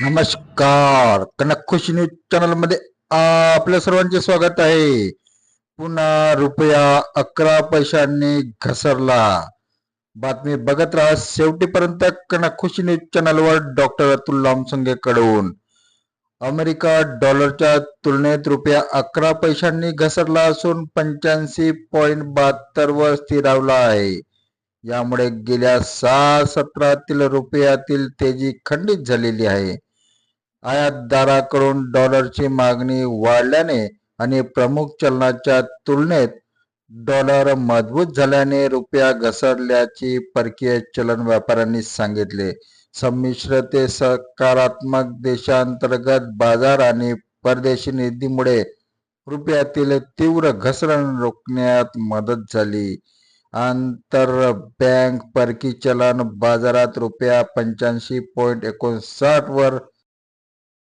नमस्कार. कनक खुशी न्यूज चॅनलमध्ये आपल्या सर्वांचे स्वागत आहे. पुन्हा रुपया अकरा पैशांनी घसरला. बातमी बघत राहा. शेवटीपर्यंत कनक खुशी न्यूज चॅनलवर डॉक्टर अतुल लामसंगे कडून अमेरिका डॉलरच्या तुलनेत रुपया अकरा पैशांनी घसरला असून पंच्याऐंशी पॉइंट बहात्तर वर स्थिरावला आहे. यामुळे गेल्या सहा सत्रातील रुपयातील तेजी खंडित झालेली आहे. आयातदाराकडून डॉलरची मागणी वाढल्याने आणि प्रमुख चलनाच्या तुलनेत डॉलर मजबूत झाल्याने रुपया घसरल्याची परकीय चलन व्यापाऱ्यांनी सांगितले. संमिश्र ते सकारात्मक देशांतर्गत बाजार आणि परदेशी निधीमुळे रुपयातील तीव्र घसरण रोखण्यात मदत झाली. आंतर बँक परकी चलन बाजारात रुपया पंच्याऐंशी पॉइंट एकोणसाठ वर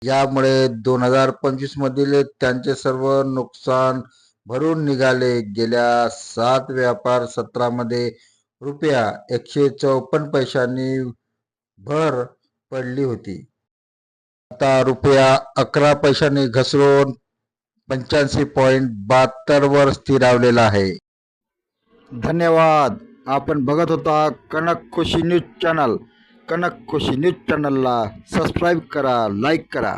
यामुळे दोन हजार पंचवीस मधील त्यांचे सर्व नुकसान भरून निघाले. गेल्या सात व्यापार सत्रामध्ये रुपया एकशे चौपन्न पैशांनी भर पडली होती. आता रुपया अकरा पैशांनी घसरून पंच्याऐंशी पॉईंट बहात्तर वर स्थिरावलेला आहे. धन्यवाद. आपण बघत होता Kanak Khushi news channel. Kanak खुशी न्यूज चॅनलला सबस्क्राईब करा लाईक करा